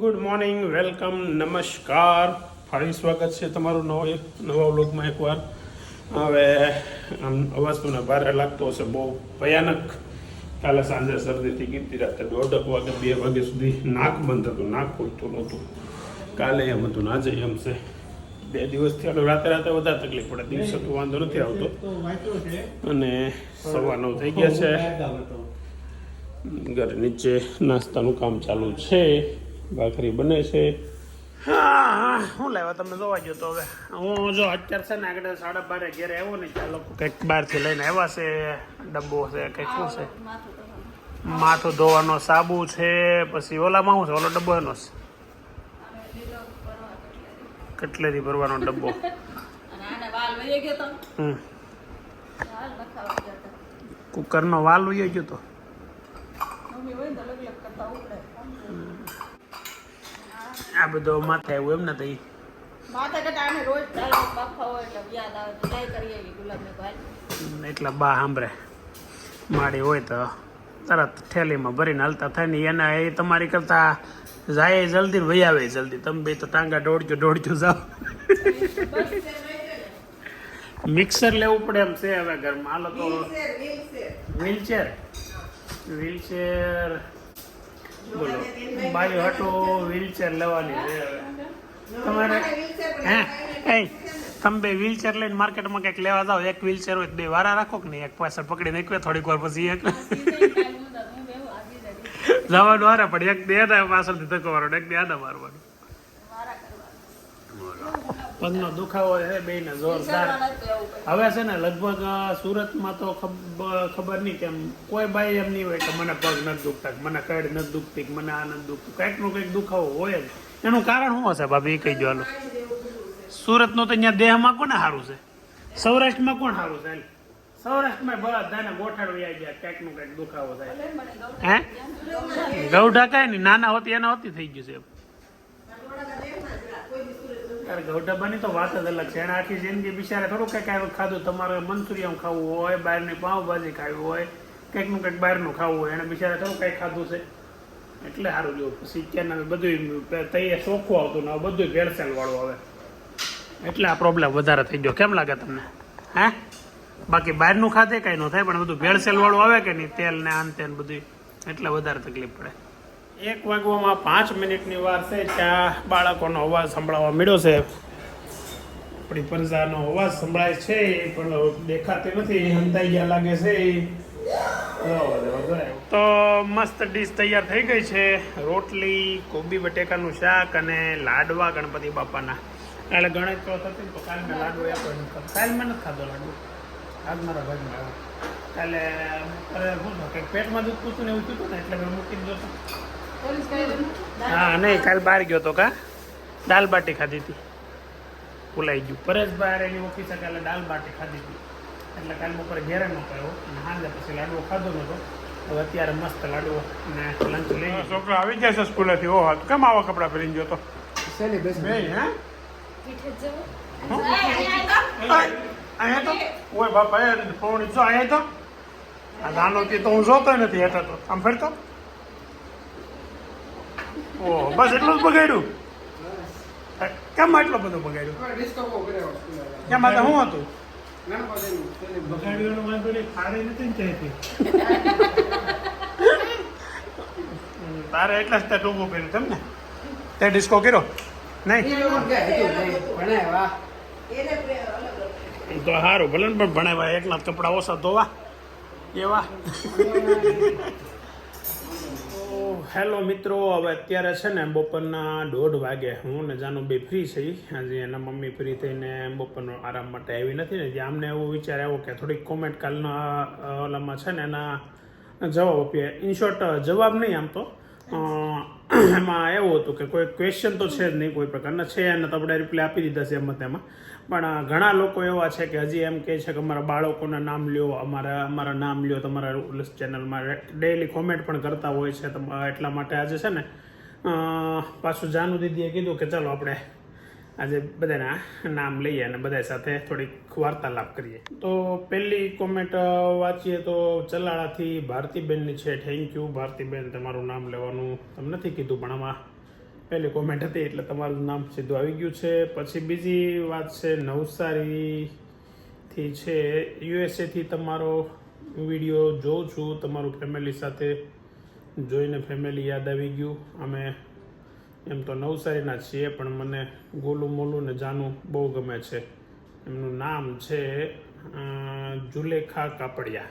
Good morning welcome નમસ્કાર ફરી સ્વાગત છે તમારું નવો નવા વ્લોગમાં એકવાર. હવે, આમ, અવાજ મને ભારે લાગતો હશે, બહુ ભયાનક. કાલે સાંજે શરદીથી ગીતી રાતે દોઢક વાગે, બે વાગે સુધી નાક બંધ હતું, નાક ખોલતું નહોતું. કાલે એમ હતું ના જઈ એમ છે. બે દિવસથી આપણે રાતે રાતે વધારે તકલીફ પડે, દિવસે તો વાંધો નથી આવતો. અને સવા નવ થઈ ગયા છે. ઘર નીચે નાસ્તાનું કામ ચાલુ છે. ભાખરી બને છે. હા, હું લાવ્યા તમે જોવા ગયો તો હવે. હું જો અત્યારે છે ને આગળ સાડા બારે ઘેરે આવ્યો ને ચાલો કંઈક બહારથી લઈને આવ્યા છે, ડબ્બો છે, કંઈક શું છે. માથું ધોવાનો સાબુ છે, પછી ઓલામાં શું છે? ઓલો ડબ્બો એનો છે. કટલેરી ભરવાનો ડબ્બો. કુકરનો વાલ ઉઈ ગયો તો મમ્મી હોય ને તો લગ લગ કરતા ઉપડે આ બધો માથે આવ્યું એમ ને તઈ માથે કટા આને રોજ ચાલો બાફા હોય એટલે યાદ આવે તો જાય કરી આવી ગુલાબને ભાઈ એટલા બા સાંભળે. માડી હોય તો તરત થેલીમાં ભરીને હાલતા થાય ને એના એ તમારી કરતા જાય જલ્દી ને વહી આવે જલ્દી. તમે બે તો ટાંગા દોડજો દોડજો જાઓ. મિક્સર લેવું પડે એમ છે હવે ઘરમાં. હાલો તો વ્હીલચેર વ્હીલચેર બોલો. બાજુ હટો વ્હીલચેર લેવાની છે હવે. તમારે હે? એ તમે બે વ્હીલચેર લઈને માર્કેટમાં કંઈક લેવા જાઓ એક વ્હીલચેર હોય બે વારા રાખો કે નહીં? એક પાછળ પકડીને એક થોડીક વાર પછી એક જવાનું વારે પણ એક દે ને પાછળથી ધક્કો મારવાનો એક દે આડા મારવાનું. પગનો દુખાવો છે બે ને જોરદાર હવે છે ને લગભગ સુરતમાં તો ખબર ખબર નહીં કેમ કોઈ બાઈ એમ નહીં હોય કે મને પગ નથી દુખતા મને કડ નથી દુખતી મને આ નથી દુખતું. કંઈકનું કંઈક દુખાવો હોય જ. એનું કારણ શું હશે ભાભી? એ કહી દો હાલો. સુરતનું તો અહીંયા દેહમાં કોને સારું છે? સૌરાષ્ટ્રમાં કોણ સારું છે? સૌરાષ્ટ્રમાં બધાને ગોઠાડવી આવી ગયા કંઈકનું કંઈક દુખાવો થાય. હે? ગૌઢા કાંઈ નહીં નાના હોતી એના હોતી થઈ ગયું છે. યાર ગૌઢાબાની તો વાત જ અલગ છે. એને આખી જિંદગી બિચારે થોડું કંઈક આવ્યું ખાધું. તમારે મંચુરિયમ ખાવું હોય, બહારની પાઉંભાજી ખાવી હોય કંઈકનું કંઈક બહારનું ખાવું હોય, એને બિચારે થોડું કંઈક ખાધું છે. એટલે સારું જો. પછી ત્યાંના બધું તૈયાર ચોખ્ખું આવતું ને બધું ભેળસેળ વાળું આવે. એટલે આ પ્રોબ્લેમ વધારે થઈ ગયો. કેમ લાગે તમને? હે? બાકી બહારનું ખાતે કાંઈ ન થાય, પણ બધું ભેળસેળ વાળું આવે કે નહીં? તેલ ને આન તેન બધું એટલે વધારે તકલીફ પડે. એક વાગવામાં પાંચ મિનિટની વાર છે. ત્યાં બાળકોનો અવાજ સંભળાવવા મળ્યો છે. આપણી પરજાનો અવાજ સંભળાય છે પણ દેખાતી નથી. હંતાઈ ગયા લાગે છે. તો મસ્ત ડીશ તૈયાર થઈ ગઈ છે. રોટલી, કોબી બટેકાનું શાક અને લાડવા ગણપતિ બાપાના. એટલે ગણેશ ચોથ હતી તો કાલે મેં લાડુ આપ્યો કાલે મેં નથી ખાધો લાડુ. આજ મારા ભાગમાં આવ્યો એટલે શું કે પેટમાં દુખતું હતું ને એવું થયું ને, એટલે મેં મૂકી દીધો હા નહીં કાલ બહાર ગયો તો કા? દાલ બાટી ખાધી હતી. ભૂલાઈ ગયું. પરેશભાઈ એની ઓફિસે કાલે દાલ બાટી ખાધી હતી. એટલે કાલ બપોરે ઘેરે નો કર્યો અને સાંજે પછી લાડવો ખાધો નહોતો હવે અત્યારે મસ્ત લાડવો ને લંચ લઈ છોકરો આવી જાય છે સ્કૂલેથી. ઓહો કેમ આવા કપડાં પહેરીને ગયો તો? બે હે? પીઠે જવું. અહીંયા તો? ઓય બાપા એ પૌણી જો અહીંયા તો? આ નાનો તો હું જોતો નથી હેઠળ તો. આમ ફરતો? ઓહ બસ એટલું જ બગાડ્યું? કેમ એટલો બધો બગાડ્યું? કેમ આ શું હતું? વાંધો નહીં ખારી નથી ને તારે એટલે જ તે ટૂંકું કર્યું તેમ ને? તે ડિસ્કો કર્યો? નહીં? તો સારું ભલે ને પણ ભણાવ્યા એકલા જ કપડાં ઓછા ધોવા. એવા. હેલો મિત્રો, હવે અત્યારે છે ને બપોરના દોઢ વાગે હું ને જાનું બે ફ્રી છે. આજે એના મમ્મી ફ્રી થઈને બપોરનો આરામ માટે આવી નથી ને, જે આમને એવો વિચાર આવ્યો કે થોડીક કોમેન્ટ કાલના ઓલામાં છે ને એના જવાબ આપીએ. ઇન શોર્ટ જવાબ નહીં આમ તો. એમાં એવું હતું કે કોઈ ક્વેશ્ચન તો છે જ નહીં, કોઈ પ્રકારના છે, અને તો આપણે રિપ્લાય આપી દીધા છે એમાં તેમાં. પણ ઘણા લોકો એવા છે કે હજી એમ કહે છે કે અમારા બાળકોના નામ લ્યો, અમારા અમારા નામ લ્યો, તમારા ચેનલમાં ડેઈલી કોમેન્ટ પણ કરતા હોય છે તમ- એટલા માટે આજે છે ને પાછું જાનુ દીદીએ કીધું કે ચાલો આપણે આજે બધાના નામ લઈએ અને બધા સાથે થોડીક વાર્તાલાપ કરીએ. તો પહેલી કોમેન્ટ વાંચીએ તો ચલાળાથી ભારતીબેનની છે થેન્ક યુ ભારતીબેન, તમારું નામ લેવાનું. તમને નથી કીધું પણ આમાં પહેલી કોમેન્ટ હતી એટલે તમારું નામ સીધું આવી ગયું છે. પછી બીજી વાત છે, નવસારીથી છે યુએસએથી તમારો વીડિયો જોઉં છું. તમારું ફેમિલી સાથે જોઈને ફેમિલી યાદ આવી ગયું. અમે એમ તો નવસારીના છીએ, પણ મને ગોલું મોલું ને જાનું બહુ ગમે છે. એમનું નામ છે જુલેખા કાપડિયા.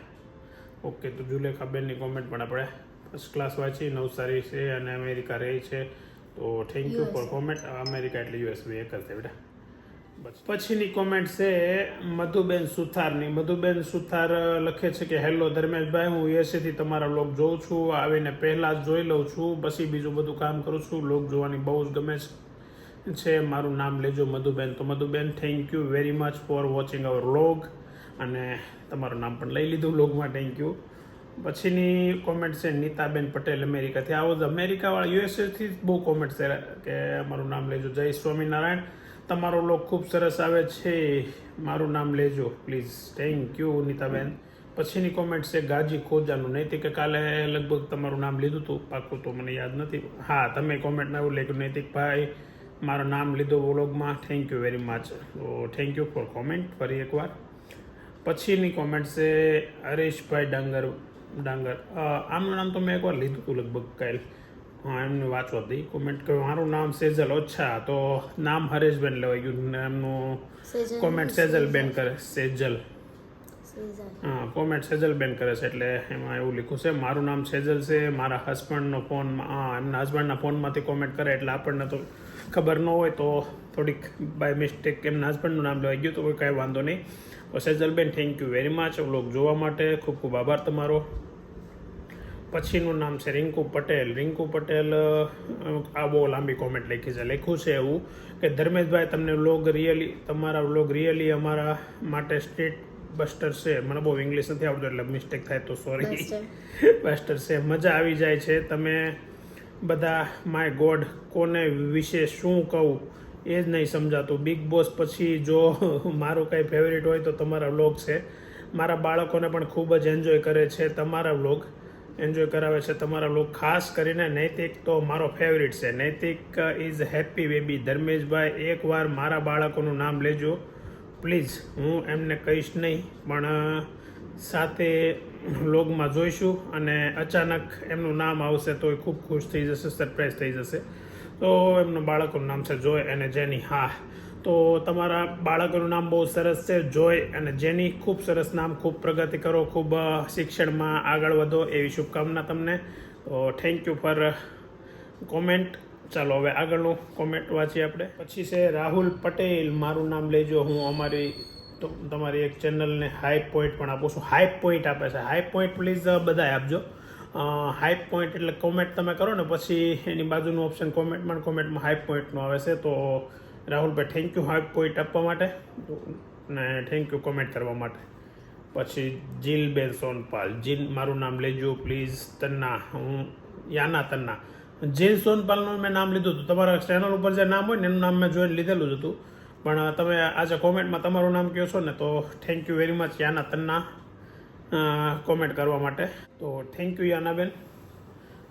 ઓકે તો જુલેખા બેનની કોમેન્ટ પણ આપણે ફર્સ્ટ ક્લાસ વાંચી. નવસારી છે અને અમેરિકા રહે છે. તો thank you for comment America એટલે યુએસ બે એક જ છે બેટા. બસ. પછીની કોમેન્ટ છે મધુબેન સુથારની. મધુબેન સુથાર લખે છે કે હેલો ધર્મેશભાઈ હું યુએસએથી તમારા બ્લોગ જોઉં છું. આવીને પહેલાં જ જોઈ લઉં છું. પછી બીજું બધું કામ કરું છું. બ્લોગ જોવાની બહુ જ ગમે છે. છે મારું નામ લેજો મધુબેન. તો Madhuben thank you very much for watching our vlog અને તમારું નામ પણ લઈ લીધું વ્લોગમાં થેન્ક યુ પછીની કોમેન્ટ છે, નીતાબેન પટેલ અમેરિકાથી. આવો જ અમેરિકાવાળા યુએસએથી બહુ કોમેન્ટ છે, કે મારું નામ લેજો. જય સ્વામિનારાયણ. તમારો લોક ખૂબ સરસ આવે છે. મારું નામ લેજો પ્લીઝ થેન્ક યુ નીતાબેન. પછીની કોમેન્ટ છે, ગાજી ખોજાનું. નૈતિકે કાલે લગભગ તમારું નામ લીધું હતું. પાકું તો મને યાદ નથી. હા, તમે કોમેન્ટમાં એવું લખ્યું. નૈતિકભાઈ મારું નામ લીધો વ્લોગમાં. થેન્ક યુ વેરી મચ તો થેન્ક યુ ફોર કોમેન્ટ ફરી એકવાર. પછીની કોમેન્ટ છે, હરેશભાઈ ડાંગર ડાંગર. આમનું નામ તો મેં એકવાર લીધું હતું લગભગ કાલ. હા એમને વાંચવા હતી કોમેન્ટ કર્યું. મારું નામ સેજલ ઓછા તો નામ હરેશબેન લેવાઈ ગયું. ને એમનું કોમેન્ટ સેજલ બેન કરે. સેજલ. હા કોમેન્ટ સેજલ બેન કરે છે એટલે એમાં એવું લખ્યું છે, મારું નામ સેજલ છે, મારા હસબન્ડનો ફોન હા એમના હસબન્ડના ફોનમાંથી કોમેન્ટ કરે એટલે આપણને તો ખબર ન હોય તો થોડીક બાય મિસ્ટેક એમના હસબન્ડનું નામ લેવાઈ ગયું તો કોઈ કાંઈ વાંધો નહીં. તો Sejalben thank you very much vlog જોવા માટે ખૂબ ખૂબ આભાર તમારો. પછીનું નામ છે રિંકુ પટેલ. રિંકુ પટેલ આ બહુ લાંબી કોમેન્ટ લખી છે. લખ્યું છે એવું કે, ધર્મેશભાઈ, તમને વ્લોગ રિયલી તમારા વ્લોગ રિયલી અમારા માટે સ્ટ્રીટ બસ્ટર છે. મને બહુ ઇંગ્લિશ નથી આવડતું એટલે મિસ્ટેક થાય તો સોરી બસ્ટર. છે. મજા આવી જાય છે. તમે બધા માય ગોડ કોને વિશે શું કહું એ જ નહીં સમજાતું. બિગ બોસ પછી જો મારું કાંઈ ફેવરેટ હોય તો તમારા વ્લોગ છે. મારા બાળકોને પણ ખૂબ જ એન્જોય કરે છે તમારા વ્લોગ એન્જોય કરાવે છે તમારા વ્લોગ ખાસ કરીને નૈતિક તો મારો ફેવરિટ છે. નૈતિક ઇઝ હેપી બેબી ધર્મેશભાઈ એકવાર મારા બાળકોનું નામ લેજો. પ્લીઝ, હું એમને કહીશ નહીં, પણ સાથે વ્લોગમાં જોઈશું અને અચાનક એમનું નામ આવશે તો એ ખૂબ ખુશ થઈ જશે, સરપ્રાઈઝ થઈ જશે. તો એમનું બાળકનું નામ છે જોય અને જેની, હા. તો તમારા બાળકોનું નામ બહુ સરસ છે, જોય અને જેની ખૂબ સરસ નામ, ખૂબ પ્રગતિ કરો, ખૂબ શિક્ષણમાં આગળ વધો એવી શુભકામના તમને. તો થેન્ક યુ ફોર કોમેન્ટ ચાલો, હવે આગળનું કોમેન્ટ વાંચીએ આપણે. પછી છે રાહુલ પટેલ, મારું નામ લેજો, હું અમારી તો તમારી એક ચેનલને હાઈ પોઈન્ટ પણ આપું છું. હાઈ પોઈન્ટ આપે છે. હાઈ પોઈન્ટ પ્લીઝ બધાએ આપજો. હાઈ પોઈન્ટ એટલે કોમેન્ટ તમે કરો ને, પછી એની બાજુનું ઓપ્શન કોમેન્ટમાં કોમેન્ટમાં હાઈ પોઈન્ટનું આવે છે. તો રાહુલભાઈ થેન્ક યુ હાઈ પોઈન્ટ આપવા માટે ને થેન્ક યુ કોમેન્ટ કરવા માટે. પછી જીલબેન સોનપાલ જીન મારું નામ લેજો પ્લીઝ તન્ના, હું, યાના તન્ના. જીલ સોનપાલનું મેં નામ લીધું હતું, તમારા ચેનલ ઉપર જે નામ હોય ને, એનું નામ મેં જોઈને લીધેલું જ હતું. પણ તમે આજે કોમેન્ટમાં તમારું નામ કહો છો ને, તો thank you very much Yana Tanna comment કરવા માટે. તો થેન્ક યુ યાનાબેન.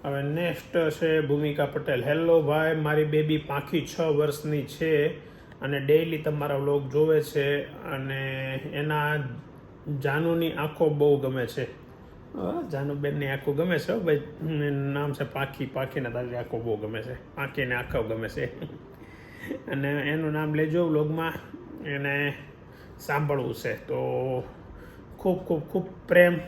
હવે નેક્સ્ટ છે ભૂમિકા પટેલ. હેલો ભાઈ, મારી બેબી પાંખી છ વર્ષની છે અને ડેઈલી તમારા વ્લોગ જોવે છે અને એના જાનુની આંખો બહુ ગમે છે. જાનુબેનની આંખો ગમે છે ભાઈ. નામ છે પાખી. પાખીને તારી આંખો બહુ ગમે છે. પાખીને આંખો ગમે છે. અને એનું નામ લેજો વ્લોગમાં. એને સાંભળવું છે. તો ખૂબ ખૂબ ખૂબ પ્રેમ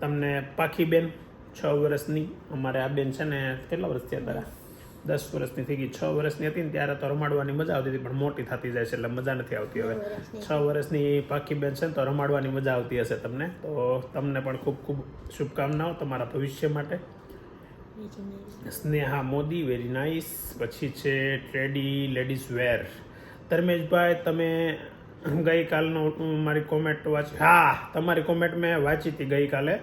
તમને પાખીબેન, છ વર્ષની અમારે આ બેન છે ને, કેટલા વર્ષ અત્યારે દસ વર્ષની થઈ ગઈ છ વર્ષની હતી ને ત્યારે તો રમાડવાની મજા આવતી હતી પણ મોટી થતી જાય છે એટલે મજા નથી આવતી હવે. છ વર્ષની. પાકી બેન છે ને તો રમાડવાની મજા આવતી હશે તમને. તો તમને પણ ખૂબ ખૂબ શુભકામનાઓ તમારા ભવિષ્ય માટે. સ્નેહા મોદી વેરી નાઇસ પછી છે ટ્રેડી લેડીઝ વેર ધર્મેશભાઈ તમે ગઈકાલનો મારી કોમેન્ટ વાંચી હા તમારી કોમેન્ટ મેં વાંચી હતી ગઈકાલે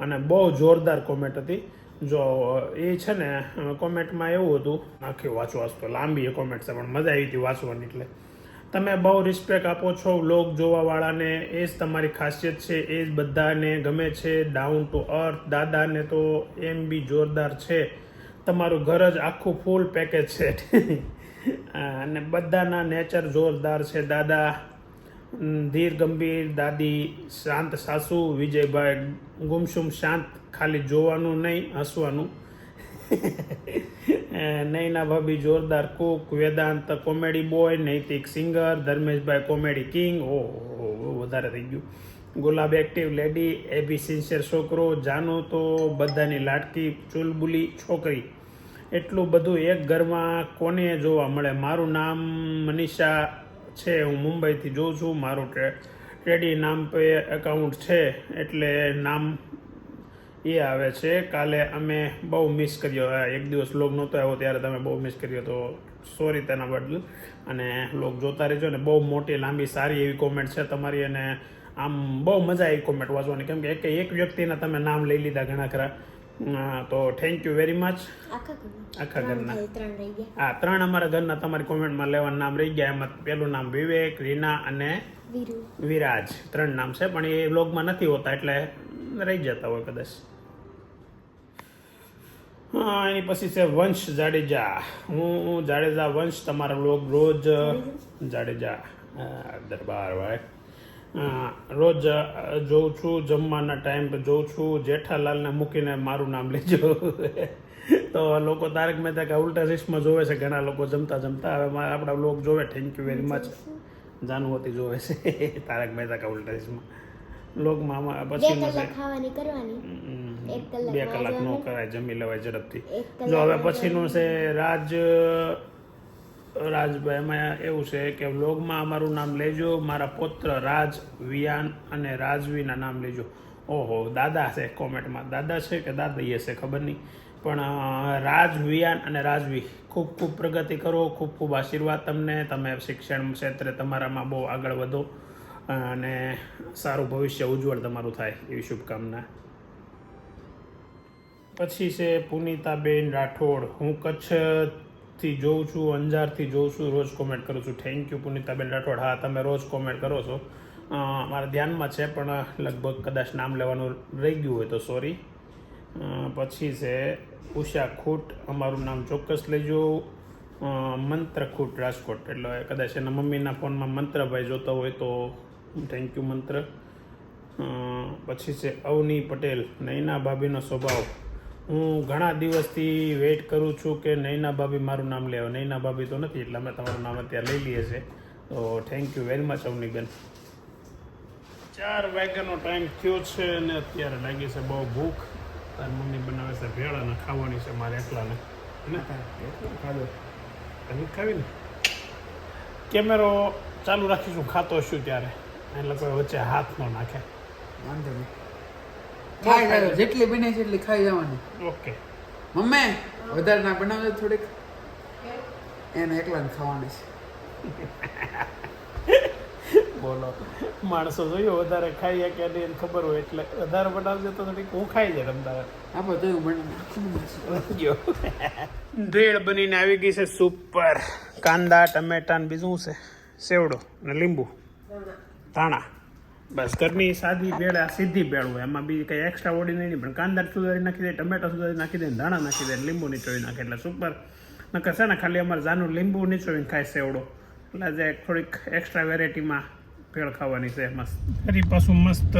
અને બહુ જોરદાર કોમેન્ટ હતી. જો, એ છે ને કોમેન્ટમાં એવું હતું, આખી વાંચવા વાંચતો લાંબી એ કોમેન્ટ છે, પણ મજા આવી હતી વાંચવાની એટલે. તમે બહુ રિસ્પેક્ટ આપો છો લોક જોવાવાળાને, એ જ તમારી ખાસિયત છે, એ જ બધાને ગમે છે ડાઉન ટુ અર્થ દાદાને તો એમ બી જોરદાર છે. તમારું ઘર જ આખું ફૂલ પેકેજ છે. અને બધાના નેચર જોરદાર છે. દાદા ધીર ગંભીર દાદી, શાંત સાસુ, વિજયભાઈ ગુમસુમ શાંત ખાલી જોવાનું નહીં, હસવાનું. નૈના ભાભી જોરદાર cook Vedant comedy boy Naitik singer Dharmeshbhai comedy king ઓ વધારે થઈ ગયું. Gulab active lady AB sincere છોકરો, જાનો તો બધાની લાટકી ચુલબુલી છોકરી. એટલું બધું એક ઘરમાં કોને જોવા મળે? મારું નામ મનીષા છે, હું મુંબઈથી જોઉં છું. મારું ટ્રે- ટ્રેડી નામ પે એકાઉન્ટ છે, એટલે નામ એ આવે છે. કાલે અમે બહુ મિસ કર્યો. એક દિવસ લોગ નહોતો આવ્યો ત્યારે તમે બહુ મિસ કર્યો. તો સોરી તેના બદલ. અને લોગ જોતા રહેજો ને. બહુ મોટી લાંબી સારી એવી કોમેન્ટ છે તમારી અને આમ બહુ મજા આવી કોમેન્ટ વાંચવાની. કેમ કે એક એક વ્યક્તિના તમે નામ લઈ લીધા ઘણા ખરા. તો થેન્ક યુ વેરી મચ આખા ઘરના. હા ત્રણ અમારા ઘરના તમારી કોમેન્ટમાં લેવાનું નામ રહી ગયા. એમાં પહેલું નામ વિવેક રીના અને વિરાજ. ત્રણ નામ છે પણ એ બ્લોગમાં નથી હોતા એટલે રહી જતા હોય કદાચ. એની પછી છે વંશ જાડેજા. હું જાડેજા વંશ તમારા લોક રોજ જાડેજા દરબાર ભાઈ. રોજ જોઉં છું જમવાના ટાઈમ પર જોઉં છું. જેઠાલાલને મૂકીને મારું નામ લેજો. તો લોકો તારક મહેતા કે ઉલ્ટા સિસ્ટમાં જોવે છે ઘણા લોકો જમતા જમતા. હવે આપણા લોક જોવે thank you very much Januvati જોવે છે તારક મહેતા કા ઉલ્ટા ચશ્મા. લોકમાં આમાં બે પછીનું છે કલાક ખાવાની કરવાની. હમ, એક કલાક બે કલાક નો કરાય જમી લેવાય ઝડપથી. જો હવે પછીનું છે રાજ રાજભાઈ એમાં એવું છે કે વ્લોગમાં અમારું નામ લેજો મારા પુત્ર રાજ વિયાન અને રાજવીના નામ લેજો. ઓહો દાદા છે કોમેન્ટમાં. દાદા છે કે દાદા હશે ખબર નહીં. પણ રાજ વિયાન અને રાજવી ખૂબ ખૂબ પ્રગતિ કરો ખૂબ ખૂબ આશીર્વાદ તમને. તમે શિક્ષણ ક્ષેત્રે તમારામાં બહુ આગળ વધો. અને સારું ભવિષ્ય ઉજ્જવળ તમારું થાય એવી શુભકામના. પછી છે પુનિતાબેન રાઠોડ. હું કચ્છથી જોઉં છું, અંજારથી જોઉં છું, રોજ કોમેન્ટ કરું છું. Thank you Punitaben Rathod. હા, તમે રોજ કોમેન્ટ કરો છો. મારા ધ્યાનમાં છે, પણ લગભગ કદાચ નામ લેવાનું રહી ગયું હોય તો સોરી પછી છે, ઉષા ખૂટ, અમારું નામ ચોક્કસ લેજો. મંત્ર ખૂટ રાજકોટ. એટલે કદાચ એના મમ્મીના ફોનમાં મંત્રભાઈ જોતો હોય તો થેન્ક યુ મંત્ર. પછી છે, અવની પટેલ નૈના ભાભીનો સ્વભાવ. હું ઘણા દિવસથી વેઇટ કરું છું કે નૈના ભાભી મારું નામ લેવા. નૈના ભાભી તો નથી, એટલે અમે તમારું નામ અત્યારે લઈ લઈએ છીએ. તો thank you very much Avniben. ચાર વાગ્યાનો ટાઈમ થયો છે અને અત્યારે લાગી છે બહુ ભૂખ. તાર મમ્મી બનાવે છે ભેળ અને ખાવાની છે મારે એકલાને. ખાધો ખાવી ને. કેમેરો ચાલુ રાખીશું, ખાતો શું ત્યારે. એટલે કોઈ વચ્ચે હાથ ન નાખે. વાંધો નહીં. ખાઈ જાય જેટલી બને છે એટલી ખાઈ જવાની. ઓકે. મમ્મી વધારે ના બનાવજો થોડીક. એને એકલાને ખાવાની છે. બોલો. માણસો જોયો વધારે ખાઈએ કે નહીં એને ખબર હોય એટલે વધારે બનાવજો તો થોડીક હું ખાઈ જાય રમદાર આ બધું ગયો ભેળ બનીને આવી ગઈ છે સુપર. કાંદા ટમેટા ને બીજું શું છે? સેવડો અને લીંબુ. ધાણા. બસ, ઘરની સાદી ભેળ આ સીધી ભેળ હોય. એમાં બીજી કંઈ એક્સ્ટ્રા ઓડી નહીં, પણ કાંદા સુધારી નાખી દે, ટમેટા સુધારી નાખી દે ધાણા નાખી દે લીંબુ નીચોવી નાખે. એટલે સુપર નકર છે ને, ખાલી અમારે જાનું લીંબુ નીચોવીને ખાય સેવડો. એટલે આજે થોડીક એક્સ્ટ્રા વેરાયટીમાં ભેળ ખાવાની છે, મસ્ત. ફરી પાછું મસ્ત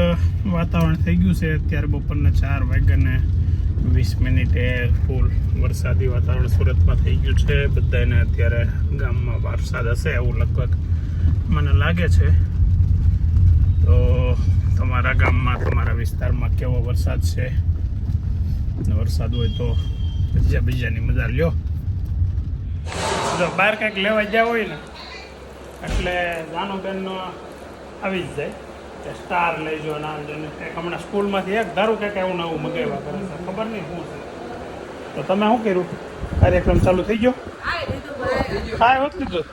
વાતાવરણ થઈ ગયું છે. અત્યારે બપોરના ચાર વાગ્યાને વીસ મિનિટે ફૂલ વરસાદી વાતાવરણ સુરતમાં થઈ ગયું છે. બધાને અત્યારે ગામમાં વરસાદ હશે એવું લગભગ મને લાગે છે. તમારા ગામમાં, તમારા વિસ્તારમાં કેવો વરસાદ છે? વરસાદ હોય તો બીજા બીજાની મજા લ્યો. જો, બહાર કંઈક લેવા જ્યાં હોય ને, એટલે જાનો બેનનો આવી જ જાય. કે સ્ટાર લઈ જો નામ જો કંઈક. હમણાં સ્કૂલમાંથી એક ધારું કંઈક એવું નવું મગાવ્યા કરે છે. ખબર નહીં શું છે. તો તમે શું કર્યું? કાર્યક્રમ ચાલુ થઈ ગયો? હા હોત લીધું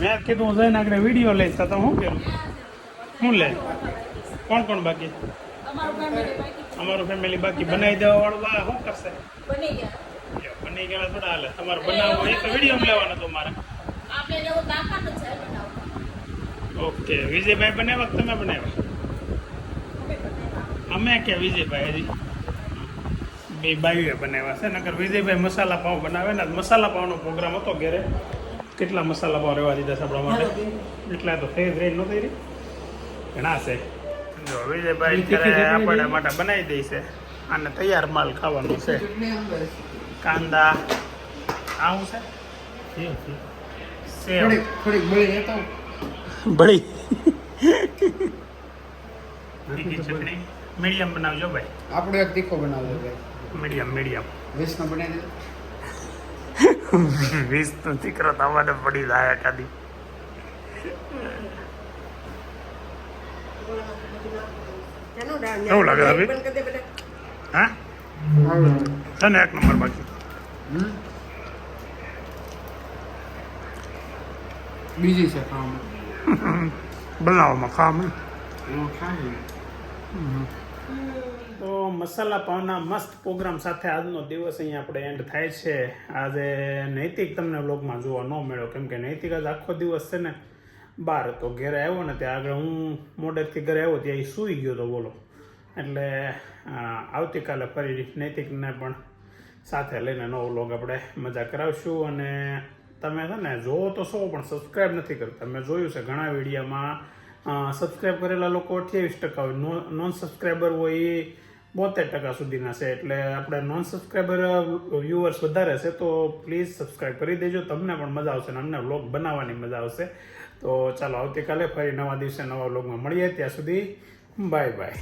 મેં કીધું હું જઈને આગળ વીડિયો લઈશ. તો તમે શું કર્યું? શું લે? કોણ કોણ બાકી? અમારું ફેમિલી બાકી. બનાવી દેવા વાળું બા શું કરશે? બની ગયા. બની ગયા થોડા હાલે. તમારે બનાવવું એક તો વીડિયો લેવાનો તો મારે જ ઓકે વિજયભાઈ બનાવ્યા તમે બનાવ્યા? અમે કે વિજયભાઈ હજી? બે બાયુએ બનાવ્યા છે નકર વિજયભાઈ મસાલા પાઉં બનાવે ને મસાલા પાઉંનો પ્રોગ્રામ હતો ઘરે. કેટલા મસાલા પાઉં રહેવા દીધા છે આપણા માટે? એટલા તો ફેર રેન નહોતી રહી. ઘણા છે. જો વિજયભાઈ અત્યારે આપણા માટે બનાવી દઈશે છે અને તૈયાર માલ ખાવાનો છે. કાંદા આવું છે? બળી ચટણી. મીડિયમ બનાવજો ભાઈ. આપણે એક તીખો બનાવજો ભાઈ. Medium medium. વીસનો બનાવી દે વીસ તો દીકરો તમારે પડી જાય એકાદી એનું ડાળ કેવું લાગે અભી? હા? છે તને એક નંબર બાકી. બીજી છે ખાવામાં. બનાવવામાં ખાવામાં તો મસાલા પાવના મસ્ત પ્રોગ્રામ સાથે આજનો દિવસ અહીંયા આપણે એન્ડ થાય છે. આજે નૈતિક તમને બ્લોગમાં જોવા ન મળ્યો કેમ કે નૈતિક આજ આખો દિવસ છે ને બહાર હતો ઘરે આવ્યો ને ત્યાં આગળ હું મોડેથી ઘરે આવ્યો ત્યાં એ સૂઈ ગયો તો બોલો. એટલે આવતીકાલે ફરી નૈતિકને પણ સાથે લઈને નવો વ્લોગ આપણે મજા કરાવશું. અને તમે છે ને જોવો તો સો પણ સબસ્ક્રાઈબ નથી કરતા. મેં જોયું છે ઘણા વિડીયામાં સબસ્ક્રાઈબ કરેલા લોકો અઠ્યાવીસ ટકા હોય. નોન સબસ્ક્રાઈબર હોય એ બોતેર ટકા સુધીના છે. એટલે આપણે નોન સબસ્ક્રાઈબર વ્યુઅર્સ વધારે છે, તો પ્લીઝ સબસ્ક્રાઈબ કરી દેજો. તમને પણ મજા આવશે અને અમને વ્લોગ બનાવવાની મજા આવશે. તો ચાલો, આવતીકાલે ફરી નવા દિવસે નવા વ્લોગમાં મળીએ. ત્યાં સુધી બાય બાય